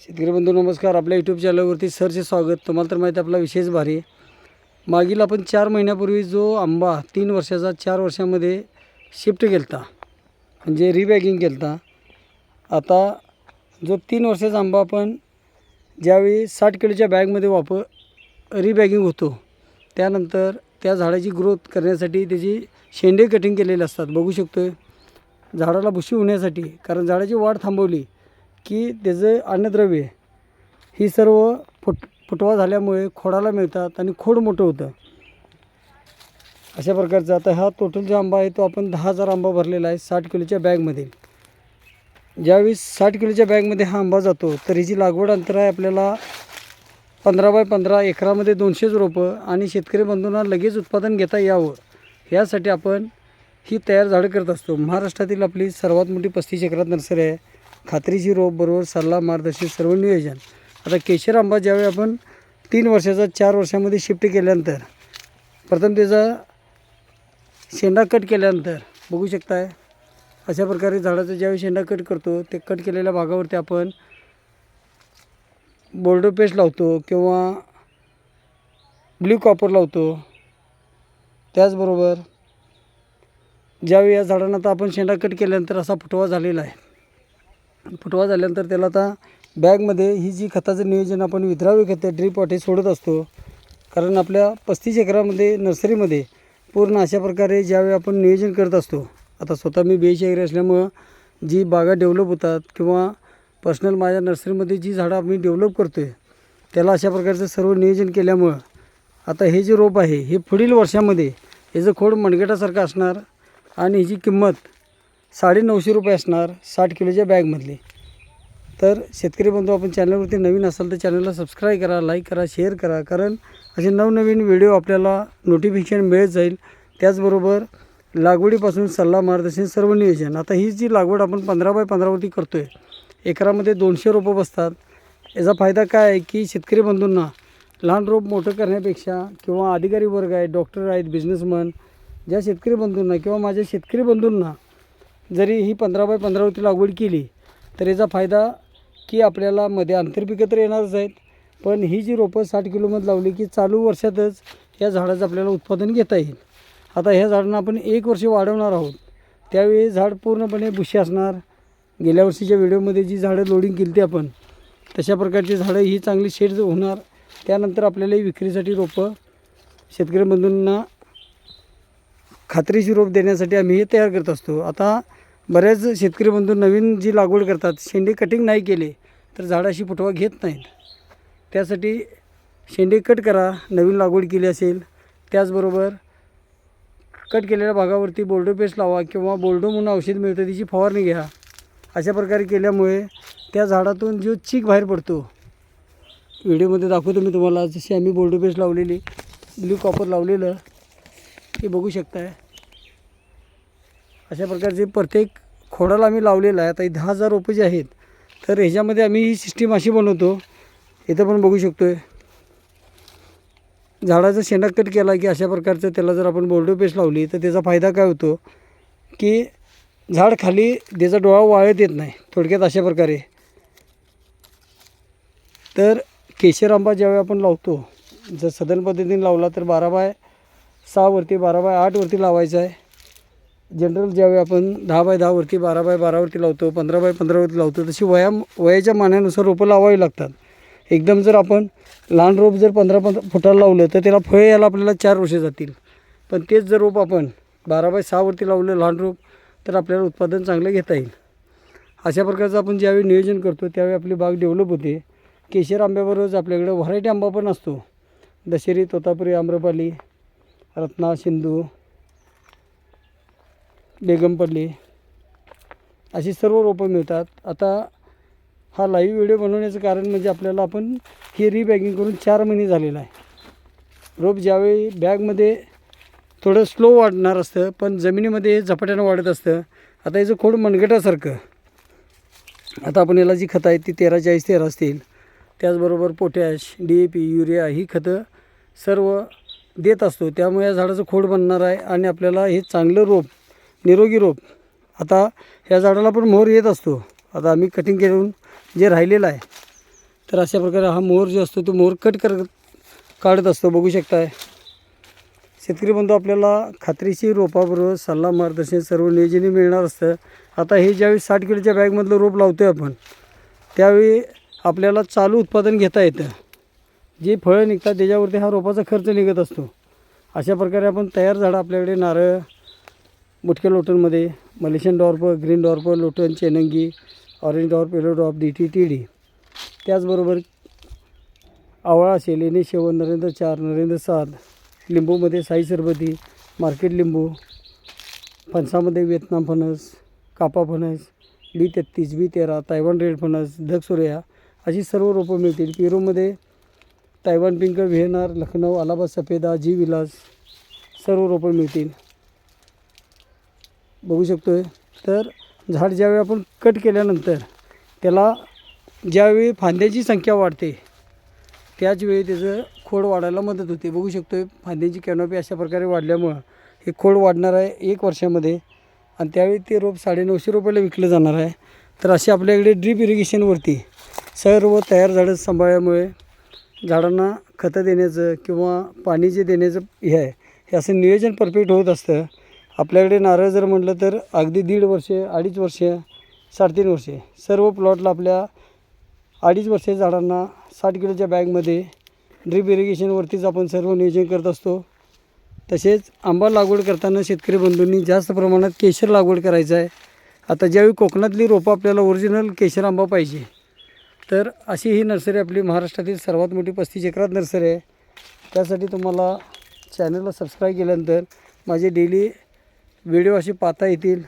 शेतकरी बंधू नमस्कार. आपल्या यूट्यूब चॅनलवरती सरचे स्वागत. तुम्हाला तर माहिती आहे आपला विशेष भारी आहे. मागील आपण चार महिन्यापूर्वी जो आंबा तीन वर्षाचा चार वर्षामध्ये शिफ्ट केलता म्हणजे रिबॅगिंग केलता आता जो तीन वर्षाचा आंबा आपण ज्यावेळी साठ किलोच्या बॅगमध्ये वापर रिबॅगिंग होतो त्यानंतर त्या झाडाची ग्रोथ करण्यासाठी त्याची शेंडे कटिंग केलेले असतात. बघू शकतो झाडाला बुशी होण्यासाठी कारण झाडाची वाढ थांबवली की त्याचं अन्नद्रव्य ही सर्व फुट फुटवा झाल्यामुळे खोडाला मिळतात आणि खोड मोठं होतं. अशा प्रकारचा आता हा टोटल जो आंबा आहे तो आपण दहा हजार आंबा भरलेला आहे साठ किलोच्या बॅगमध्ये ज्यावेळी साठ किलोच्या बॅगमध्ये हा आंबा जातो तर जी लागवड अंतर आहे आपल्याला पंधरा बाय पंधरा एकरामध्ये दोनशेच रोपं आणि शेतकरी बंधूंना लगेच उत्पादन घेता यावं. यासाठी आपण ही तयार झाडं करत असतो. महाराष्ट्रातील आपली सर्वात मोठी पस्तीस एकरात नर्सरी आहे. खात्रीची रोप बरोबर सल्ला मार्गदर्शन सर्व नियोजन. आता केशर आंबा ज्यावेळी आपण तीन वर्षाचा चार वर्षामध्ये शिफ्ट केल्यानंतर प्रथम त्याचा शेंडा कट केल्यानंतर बघू शकताय अशा प्रकारे झाडाचं ज्यावेळी शेंडा कट करतो ते कट केलेल्या भागावरती आपण बोर्डो पेस्ट लावतो किंवा ब्ल्यू कॉपर लावतो. त्याचबरोबर ज्यावेळी या झाडांना आता आपण शेंडा कट केल्यानंतर असा फुटवा झालेला आहे फुटवा झाल्यानंतर त्याला आता बॅगमध्ये ही जी खताचं नियोजन आपण विद्राव्य खतं ड्रीप वाटे सोडत असतो कारण आपल्या पस्तीस एकरामध्ये नर्सरीमध्ये पूर्ण अशा प्रकारे ज्यावेळी आपण नियोजन करत असतो आता स्वतः मी बेश एग्री असल्यामुळं जी बागा डेव्हलप होतात किंवा पर्सनल माझ्या नर्सरीमध्ये जी झाडं आम्ही डेव्हलप करतो आहे त्याला अशा प्रकारचं सर्व नियोजन केल्यामुळं आता हे जे रोप आहे हे पुढील वर्षामध्ये याचं खोड मणगटासारखं असणार आणि ह्याची किंमत साडे नऊशे रुपये असणार साठ किलोच्या बॅगमधले. तर शेतकरी बंधू आपण चॅनलवरती नवीन असाल तर चॅनलला सबस्क्राईब करा लाईक करा शेअर करा. कारण असे नवनवीन व्हिडिओ आपल्याला नोटिफिकेशन मिळत जाईल. त्याचबरोबर लागवडीपासून सल्ला मार्गदर्शन सर्व नियोजन. आता ही जी लागवड आपण पंधरा बाय पंधरावरती करतो आहे एकरामध्ये दोनशे रोपं बसतात. याचा फायदा काय आहे की शेतकरी बंधूंना लहान रोप मोठं करण्यापेक्षा किंवा अधिकारी वर्ग आहेत डॉक्टर आहेत बिझनेसमन ज्या शेतकरी बंधूंना किंवा माझ्या शेतकरी बंधूंना जरी ही पंधरा बाय पंधरावरती लागवड केली तर याचा फायदा की आपल्याला मध्ये आंतरपिकं तर येणारच आहेत पण ही जी रोपं साठ किलोमध्ये लावली की चालू वर्षातच या झाडाचं आपल्याला उत्पादन घेता येईल. आता ह्या झाडांना आपण एक वर्ष वाढवणार आहोत. त्यावेळी झाड पूर्णपणे बुशी असणार. गेल्या वर्षीच्या व्हिडिओमध्ये जी झाडं लोडिंग केली ती आपण तशा प्रकारची झाडं ही चांगली शेड होणार. त्यानंतर आपल्याला विक्रीसाठी रोपं शेतकरी बंधूंना खात्रीची रोप देण्यासाठी आम्ही हे तयार करत असतो. आता बरेच शेतकरी बंधू नवीन जी लागवड करतात शेंडे कटिंग नाही केले तर झाडाशी फुटवा घेत नाहीत. त्यासाठी शेंडे कट करा नवीन लागवड केली असेल त्याचबरोबर कट केलेल्या भागावरती बोर्डो पेस्ट लावा किंवा बोल्डो म्हणून औषध मिळतं तिची फवारणी घ्या. अशा प्रकारे केल्यामुळे त्या झाडातून जो चीक बाहेर पडतो व्हिडिओमध्ये दाखवतो मी तुम्हाला जशी आम्ही बोर्डो पेस्ट लावलेली ब्ल्यू कॉपर लावलेलं हे बघू शकताय. अशा प्रकारचे प्रत्येक खोडाला आम्ही लावलेलं आहे. आता हे दहा हजार रोपं जे आहेत तर ह्याच्यामध्ये आम्ही ही सिस्टीम अशी बनवतो. इथं पण बघू शकतो आहे झाडाचा शेंडा कट केला की अशा प्रकारचं त्याला जर आपण बोर्डो पेस्ट लावली तर त्याचा फायदा काय होतो की झाड खाली त्याचा डोळा वाळत येत नाही थोडक्यात अशा प्रकारे. तर केशर आंबा ज्यावेळी आपण लावतो जर सदन पद्धतीने लावला तर बारा बाय सहावरती बारा बाय आठवरती लावायचा आहे. जनरल ज्यावेळी आपण दहा बाय दहावरती बारा बाय बारावरती लावतो पंधरा बाय पंधरावरती लावतो तशी वया वयाच्या मानानुसार रोपं लावावी लागतात. एकदम जर आपण लहान रोप जर पंधरा पंधरा फुटाला लावलं तर त्याला फळ यायला आपल्याला चार वर्षे जातील. पण तेच जर रोप आपण बारा बाय सहावरती लावलं लहान रोप तर आपल्याला उत्पादन चांगलं घेता येईल. अशा प्रकारचं आपण ज्यावेळी नियोजन करतो त्यावेळी आपली बाग डेव्हलप होते. केशर आंब्याबरोबरच आपल्याकडं व्हरायटी आंबा पण असतो. दशेरी तोतापुरी आम्रपाली रत्ना सिंधू बेगमपल्ली अशी सर्व रोपं मिळतात. आता हा लाईव्ह व्हिडिओ बनवण्याचं कारण म्हणजे आपल्याला आपण ही रिबॅगिंग करून चार महिने झालेला आहे. रोप ज्यावेळी बॅगमध्ये थोडं स्लो वाढणार असतं पण जमिनीमध्ये हे झपाट्यानं वाढत असतं. आता याचं खोड मनगटासारखं आता आपण याला जी खतं आहेत ती तेरा चाळीस तेरा असतील. त्याचबरोबर potash D A P urea ही खतं सर्व देत असतो. त्यामुळे या झाडाचं खोड बनणार आहे आणि आपल्याला हे चांगलं रोप निरोगी रोप. आता ह्या झाडाला पण मोहर येत असतो. आता आम्ही कटिंग करून जे राहिलेलं आहे तर अशा प्रकारे हा मोहर जो असतो तो मोहर कट कर काढत असतो. बघू शकताय. शेतकरी बंधू आपल्याला खात्रीशीर रोपाबरोबर सल्ला मार्गदर्शन सर्व नियोजने मिळणार असतं. आता हे ज्यावेळी साठ किलोच्या बॅगमधलं रोप लावतो आहे आपण त्यावेळी आपल्याला चालू उत्पादन घेता येतं. जे फळं निघतात त्याच्यावरती हा रोपाचा खर्च निघत असतो. अशा प्रकारे आपण तयार झाडं आपल्याकडे नारळ मुटक्या लोटनमध्ये मलेशियन डॉर्प ग्रीन डॉर्प लोटन चेनंगी orange dwarf yellow dwarf D T T D. त्याचबरोबर आवळा असेल एने शेवण नरेंद्र चार नरेंद्र सात लिंबूमध्ये साई सरबती मार्केट लिंबू फणसामध्ये व्हिएतनाम फणस कापा फणस बी तेहत्तीस बी तेरा तायवान रेड फणस धग सूर्या अशी सर्व रोपं मिळतील. पेरूमध्ये Taiwan pink VNR Lucknow Allahabad Safeda G Vilas सर्व रोपं मिळतील. बघू शकतो आहे तर झाड ज्यावेळी आपण कट केल्यानंतर त्याला ज्यावेळी फांद्याची संख्या वाढते त्याचवेळी त्याचं खोड वाढायला मदत होते. बघू शकतो आहे फांद्याची कॅनॉपी अशा प्रकारे वाढल्यामुळं हे खोड वाढणार आहे एक वर्षामध्ये आणि त्यावेळी ते रोप साडेनऊशे रुपयाला विकलं जाणार आहे. तर असे आपल्याकडे ड्रीप इरिगेशनवरती सर्व तयार झाडं सांभाळल्यामुळे झाडांना खतं देण्याचं किंवा पाणी जे देण्याचं हे आहे हे असं नियोजन परफेक्ट होत असतं. आपल्याकडे नारळ जर म्हटलं तर अगदी दीड वर्षे अडीच वर्षे साडेतीन वर्षे. सर्व प्लॉटला आपल्या अडीच वर्षे झाडांना साठ किलोच्या बॅगमध्ये ड्रीप इरिगेशनवरतीच आपण सर्व नियोजन करत असतो. तसेच आंबा लागवड करताना शेतकरी बंधूंनी जास्त प्रमाणात केशर लागवड करायचं आहे. आता ज्यावेळी कोकणातली रोपं आपल्याला ओरिजिनल केशर आंबा पाहिजे तर अशी ही नर्सरी आपली महाराष्ट्रातील सर्वात मोठी पस्तीस एकरात नर्सरी आहे. त्यासाठी तुम्हाला चॅनलला सबस्क्राईब केल्यानंतर माझे डेली व्हिडिओ असे पाहता येतील.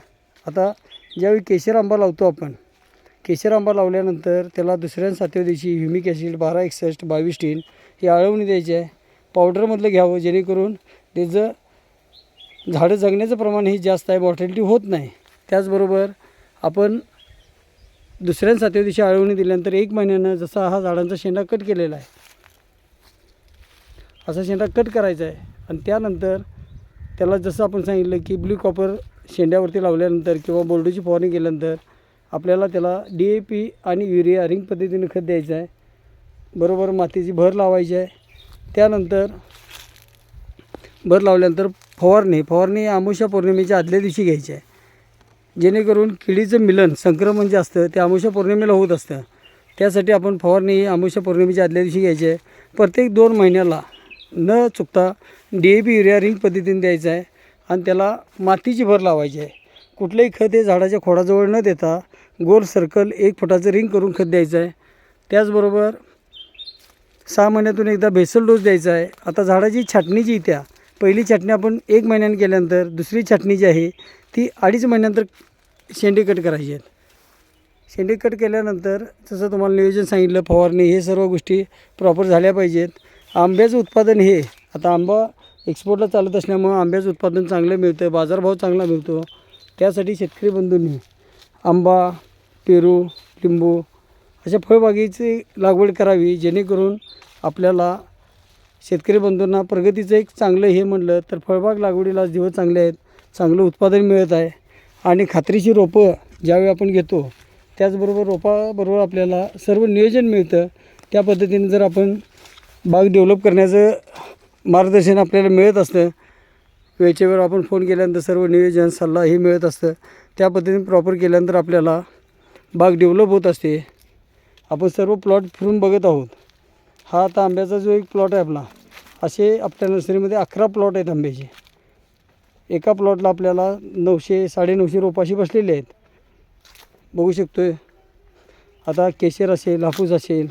आता ज्यावेळी केशर आंबा लावतो आपण केशर आंबा लावल्यानंतर त्याला दुसऱ्या सातव्या दिवशी ह्युमिक ॲसिड बारा एकसष्ट बावीस टीन ही आळवणी द्यायची आहे. पावडरमधलं घ्यावं जेणेकरून त्याचं झाडं जगण्याचं प्रमाण हे जास्त आहे मॉर्टॅलिटी होत नाही. त्याचबरोबर आपण दुसऱ्या सातव्या दिवशी आळवणी दिल्यानंतर एक महिन्यानं जसा हा झाडांचा शेंडा कट केलेला आहे असा शेंडा कट करायचा आहे. आणि त्यानंतर त्याला जसं आपण सांगितलं की ब्ल्यू कॉपर शेंड्यावरती लावल्यानंतर किंवा बोर्डोची फवारणी केल्यानंतर आपल्याला त्याला डी ए पी आणि युरिया रिंग पद्धतीने खत द्यायचं आहे. बरोबर मातीची भर लावायची आहे. त्यानंतर भर लावल्यानंतर फवारणी फवारणी आमुषा पौर्णिमेच्या आदल्या दिवशी घ्यायची आहे. जेणेकरून किडीचं मिलन संक्रमण जे असतं ते आमुषा पौर्णिमेला होत असतं. त्यासाठी आपण फवारणी ही आमुषा पौर्णिमेच्या आदल्या दिवशी घ्यायची आहे. प्रत्येक दोन महिन्याला न चुकता D A P urea ring पद्धतीने द्यायचं आहे आणि त्याला मातीची भर लावायची आहे. कुठलंही खत हे झाडाच्या खोडाजवळ न देता गोल सर्कल एक फुटाचं रिंग करून खत द्यायचं आहे. त्याचबरोबर सहा महिन्यातून एकदा भेसल डोस द्यायचा आहे. आता झाडाची छाटणी जी त्या पहिली छाटणी आपण एक महिन्याने केल्यानंतर दुसरी छाटणी जी आहे ती अडीच महिन्यानंतर शेंडे कट करायची आहेत. शेंडे कट केल्यानंतर जसं तुम्हाला नियोजन सांगितलं फवारणी हे सर्व गोष्टी प्रॉपर झाल्या पाहिजेत. आंब्याचं उत्पादन हे आता आंबा एक्सपोर्टला चालत असल्यामुळं आंब्याचं उत्पादन चांगलं मिळतं बाजारभाव चांगला मिळतो. त्यासाठी शेतकरी बंधूंनी आंबा पेरू लिंबू अशा फळबागेची लागवड करावी जेणेकरून आपल्याला शेतकरी बंधूंना प्रगतीचं एक चांगलं हे म्हणलं तर फळबाग लागवडीला दिवस चांगले आहेत चांगलं उत्पादन मिळत आहे. आणि खात्रीची रोपं ज्यावेळी आपण घेतो त्याचबरोबर रोपाबरोबर आपल्याला सर्व नियोजन मिळतं. त्या पद्धतीने जर आपण बाग डेव्हलप करण्याचं मार्गदर्शन आपल्याला मिळत असतं. वेळच्या वेळ आपण फोन केल्यानंतर सर्व नियोजन सल्ला हे मिळत असतं. त्या पद्धतीने प्रॉपर केल्यानंतर आपल्याला बाग डेव्हलप होत असते. आपण सर्व प्लॉट फिरून बघत आहोत. हा आता आंब्याचा जो एक प्लॉट आहे आपला असे आपल्या नर्सरीमध्ये अकरा प्लॉट आहेत आंब्याचे. एका प्लॉटला आपल्याला नऊशे साडेनऊशे रोपाशी बसलेले आहेत. बघू शकतो आहे आता केशर असेल हापूस असेल.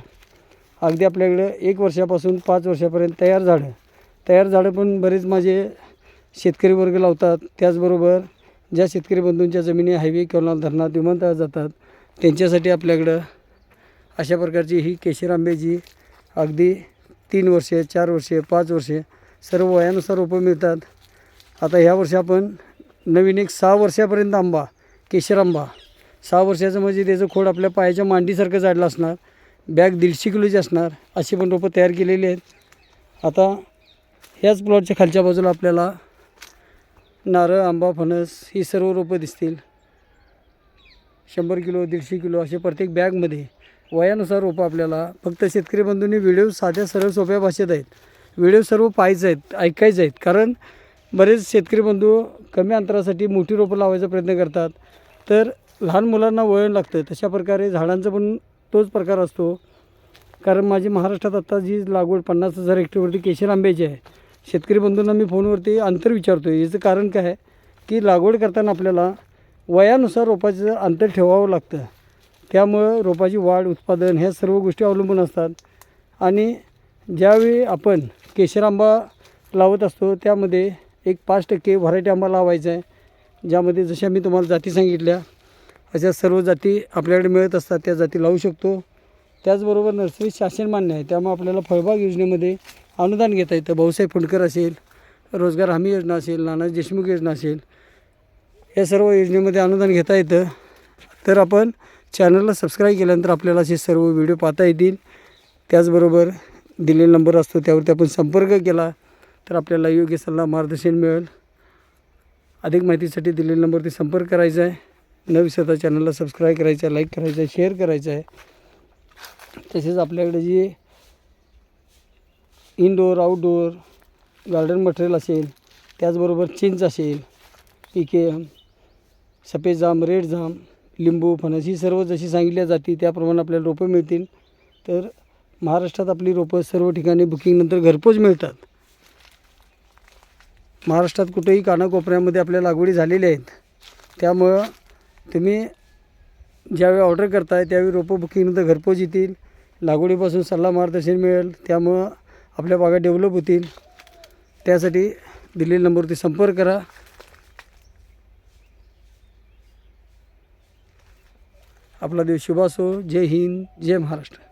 अगदी आपल्याकडे एक वर्षापासून पाच वर्षापर्यंत तयार झाडं. तयार झाडं पण बरेच माझे शेतकरी वर्ग लावतात. त्याचबरोबर ज्या शेतकरी बंधूंच्या जमिनी हायवे किंवा धरणात विमानतळात जातात त्यांच्यासाठी आपल्याकडं अशा प्रकारची ही केशर आंब्याची अगदी तीन वर्षे चार वर्षे पाच वर्षे सर्व वयानुसार रोपं मिळतात. आता ह्या वर्षी आपण नवीन एक सहा वर्षापर्यंत आंबा केशर आंबा. सहा वर्षाचं म्हणजे त्याचं खोड आपल्या पायाच्या मांडीसारखं जाडलं असणार. बॅग दीडशे किलोची असणार. अशी पण रोपं तयार केलेली आहेत. आता ह्याच प्लॉटच्या खालच्या बाजूला आपल्याला नारळ आंबा फणस ही सर्व रोपं दिसतील. शंभर किलो दीडशे किलो असे प्रत्येक बॅगमध्ये वयानुसार रोपं आपल्याला फक्त शेतकरी बंधूंनी व्हिडिओ साध्या सरळ सोप्या भाषेत आहेत. व्हिडिओ सर्व पाहायचे आहेत ऐकायचे आहेत. कारण बरेच शेतकरी बंधू कमी अंतरासाठी मोठी रोपं लावायचा प्रयत्न करतात. तर लहान मुलांना वळण लागतं. तशा प्रकारे झाडांचा पण तोच प्रकार असतो. कारण माझी महाराष्ट्रात आत्ता जी लागवड पन्नास हजार हेक्टरवरती केशर आंब्याची आहे. शेतकरी बंधूंना मी फोनवरती अंतर विचारतो आहे याचं कारण काय आहे? की लागवड करताना आपल्याला वयानुसार रोपाचं अंतर ठेवावं लागतं. त्यामुळं रोपाची वाढ उत्पादन ह्या सर्व गोष्टी अवलंबून असतात. आणि ज्यावेळी आपण केशर आंबा लावत असतो त्यामध्ये एक पाच टक्के व्हरायटी आंबा लावायचा आहे. ज्यामध्ये जशा मी तुम्हाला जाती सांगितल्या अशा सर्व जाती आपल्याकडे मिळत असतात. त्या जाती लावू शकतो. त्याचबरोबर नर्सरी शासन मान्य आहे. त्यामुळे आपल्याला फळबाग योजनेमध्ये अनुदान घेता येतं. भाऊसाहेब फुंडकर असेल रोजगार हमी योजना असेल नाना देशमुख योजना असेल या सर्व योजनेमध्ये अनुदान घेता येतं. तर आपण चॅनलला सबस्क्राईब केल्यानंतर आपल्याला असे सर्व व्हिडिओ पाहता येतील. त्याचबरोबर दिलेला नंबर असतो त्यावरती आपण संपर्क केला तर आपल्याला योग्य सल्ला मार्गदर्शन मिळेल. अधिक माहितीसाठी दिलेल्या नंबरवरती संपर्क करायचा आहे. न विसरता चॅनलला सबस्क्राईब करायचा आहे लाईक करायचं आहे शेअर करायचं आहे. तसेच आपल्याकडे जे इनडोअर आउटडोअर गार्डन मटेरियल असेल त्याचबरोबर चिंच असेल पिके सफेद जाम रेड जाम लिंबू फणस ही सर्व जशी सांगितल्या जाते त्याप्रमाणे आपल्याला रोपं मिळतील. तर महाराष्ट्रात आपली रोपं सर्व ठिकाणी बुकिंगनंतर घरपोच मिळतात. महाराष्ट्रात कुठेही कानाकोपऱ्यामध्ये आपल्या लागवडी झालेल्या आहेत. त्यामुळं तुम्ही ज्यावेळी ऑर्डर करताय त्यावेळी रोपं बुकिंगनंतर घरपोच येतील. लागवडीपासून सल्ला मार्गदर्शन मिळेल. त्यामुळं आपल्या बागा डेव्हलप होतील. त्यासाठी दिलेल्या नंबरवरती संपर्क करा. आपला देव शुभ असो जय हिंद. जय महाराष्ट्र.